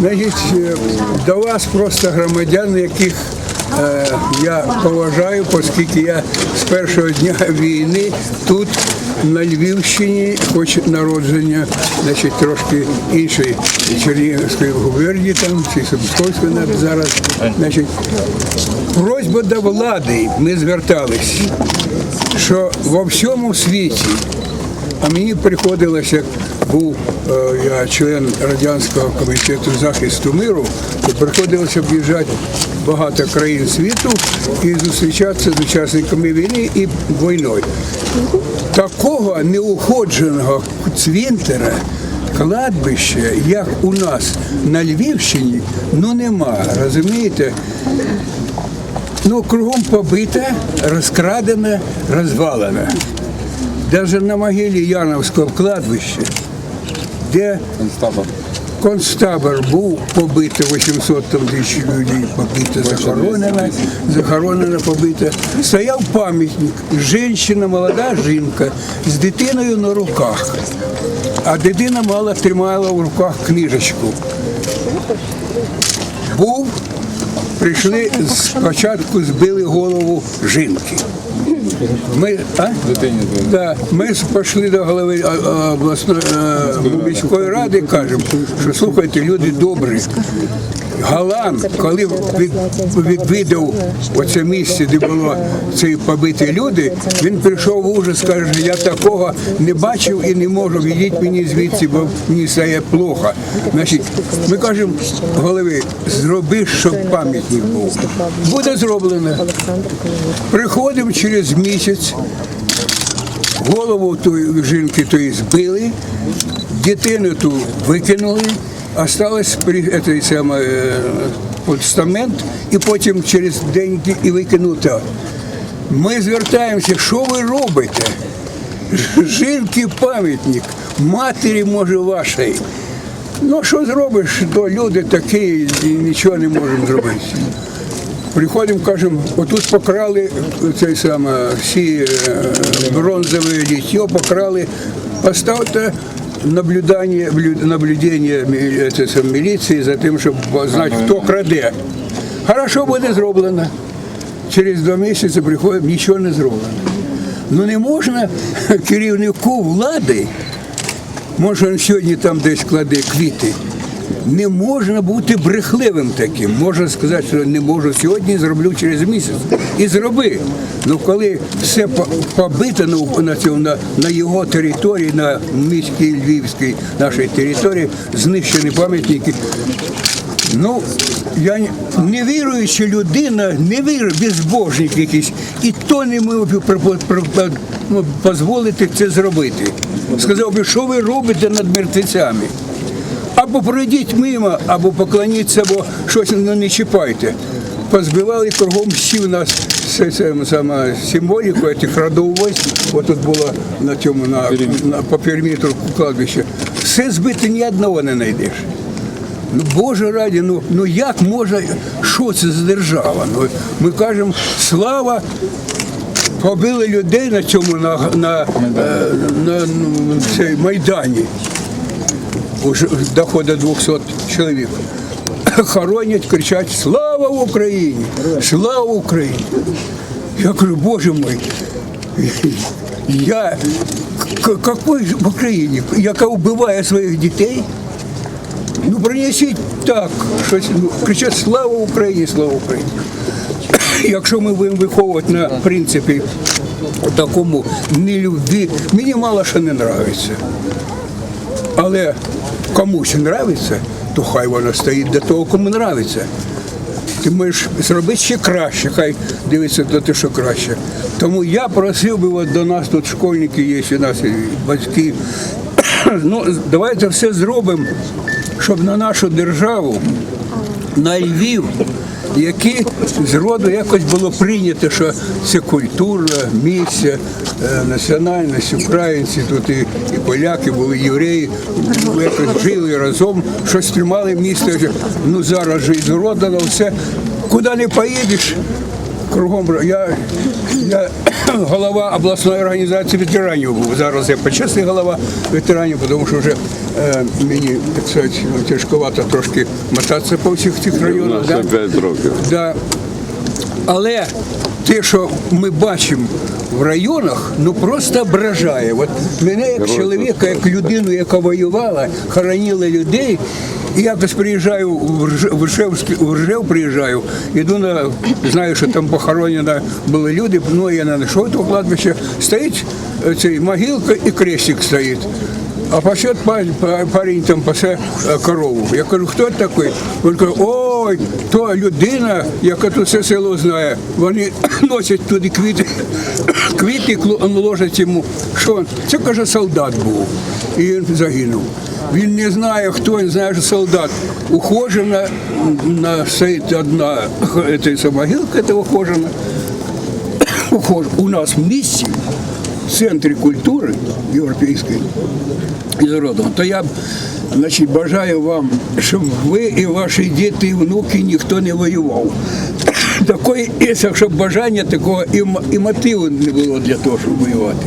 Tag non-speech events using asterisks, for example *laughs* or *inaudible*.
Значить, е, до вас просто громадян, яких е, я поважаю, оскільки я з першого дня війни тут на Львівщині, хоч народження, значить, трошки іншої Чернігівської губернії, там чи Сумської навіть зараз. Значить, просьба до влади, ми звертались, що во всьому світі а мені приходилося, був я член радянського комітету захисту миру, то приходилося об'їжджати багато країн світу і зустрічатися з учасниками війни і війною. Такого неуходженого цвинтара, кладбища, як у нас на Львівщині, ну нема. Розумієте? Ну, кругом побита, розкрадена, розвалена. Даже на могилі Яновського кладбища, де концтабор був побито 800 тисяч людей, побито, захоронено, захоронено, побито. Стояв пам'ятник, жінка, молода жінка з дитиною на руках. А дитина мала тримала в руках книжечку. Був, прийшли спочатку збили голову жінки. Ми, а? Да, ми пішли до голови обласної міської ради, кажемо, що слухайте, люди добрі. Галан, коли від, відвідав оце місце, де було ці побиті люди, він прийшов в ужас, каже, я такого не бачив і не можу. Відіть мені звідси, бо мені стає плохо. Значить, ми кажемо голові, зроби, щоб пам'ятник був. Буде зроблено. Приходимо через місяць, голову тої жінки тої збили, дитину ту викинули, осталось при цей самий е, постамент, і потім через день і викинути. Ми звертаємося, що ви робите? Жінки пам'ятник, матері може вашої. Ну що зробиш, то люди такі і нічого не можемо зробити. Приходимо, кажемо, отут покрали цей саме, всі е, бронзове літьо, покрали, поставте наблюдання, блю- наблюдення міліції за тим, щоб знати, хто краде. Хорошо буде зроблено. Через два місяці приходимо, нічого не зроблено. Ну не можна *laughs* керівнику влади Може, він сьогодні там десь кладе квіти. Не можна бути брехливим таким. Можна сказати, що не можу сьогодні, зроблю через місяць. І зроби. Ну коли все по- побито на, на, цьому, на, на його території, на міській Львівській нашій території, знищені пам'ятники. Ну, я не- віруюча людина, не вірю, безбожник якийсь, і то не можу ну, дозволити це зробити. Сказав би, що ви робите над мертвецями? Або пройдіть мимо, або поклоніться, або щось ну, не чіпайте. Позбивали кругом всі у нас саме символіку цих родов войск. Отут було на цьому на, на по периметру кладбища. Все збите ні одного не знайдеш. Ну, Боже раді, ну, ну як може, що це за держава? Ну, ми кажемо, слава, побили людей на цьому на, на, е, на, ну, цей Майдані. Доходить 200 чоловік. *coughs* Хоронять, кричать Слава Україні! Слава Україні! Я кажу, Боже мой, *laughs* я какой в Україні, яка вбиває своїх дітей? Ну принесіть так, щось ну, кричать Слава Україні, слава Україні. *coughs* Якщо ми будемо виховувати на принципі такому нелюбві, мені мало що не подобається. Але комусь нравиться, то хай вона стоїть до того, кому нравиться. Ти можеш зробити ще краще, хай дивиться до те, що краще. Тому я просив би, от до нас тут школьники є, у нас батьки. *coughs* Ну, давайте все зробимо, щоб на нашу державу, на Львів, які зроду якось було прийнято, що це культура, місце, національність, українці, тут і, і поляки були, євреї, якось жили разом, щось тримали місто. Ну зараз же і зродано все. Куди не поїдеш, кругом. Я, я *coughs* голова обласної організації ветеранів був. Зараз я почесний голова ветеранів, тому що вже е, мені так сказати, ну, тяжковато трошки мотатися по всіх цих районах. да. 5 років. Да. Але те, що ми бачимо в районах, ну просто ображає. От мене як чоловіка, як людину, яка воювала, хоронила людей. І якось приїжджаю в Ржев, в Ржев приїжджаю, іду на знаю, що там похоронені були люди. Ну я не знайшов то кладбища. Стоїть е, цей могилка і крестик стоїть. А пасет парень, там пасе корову. Я кажу, хто такий? Він каже, ой, то людина, яка тут все село знає. Вони *coughs* носять туди квіти, *coughs* квіти ложать йому. Що? Це каже, солдат був. І він загинув. Він не знає, хто він знає, що солдат. Ухожена на одна эта могилка, це ухожена. *coughs* Ухож- У нас в місті в центрі культури європейської і родом, то я значить, бажаю вам, щоб ви і ваші діти і внуки ніхто не воював. *coughs* Такої, щоб бажання такого і мотиву не було для того, щоб воювати.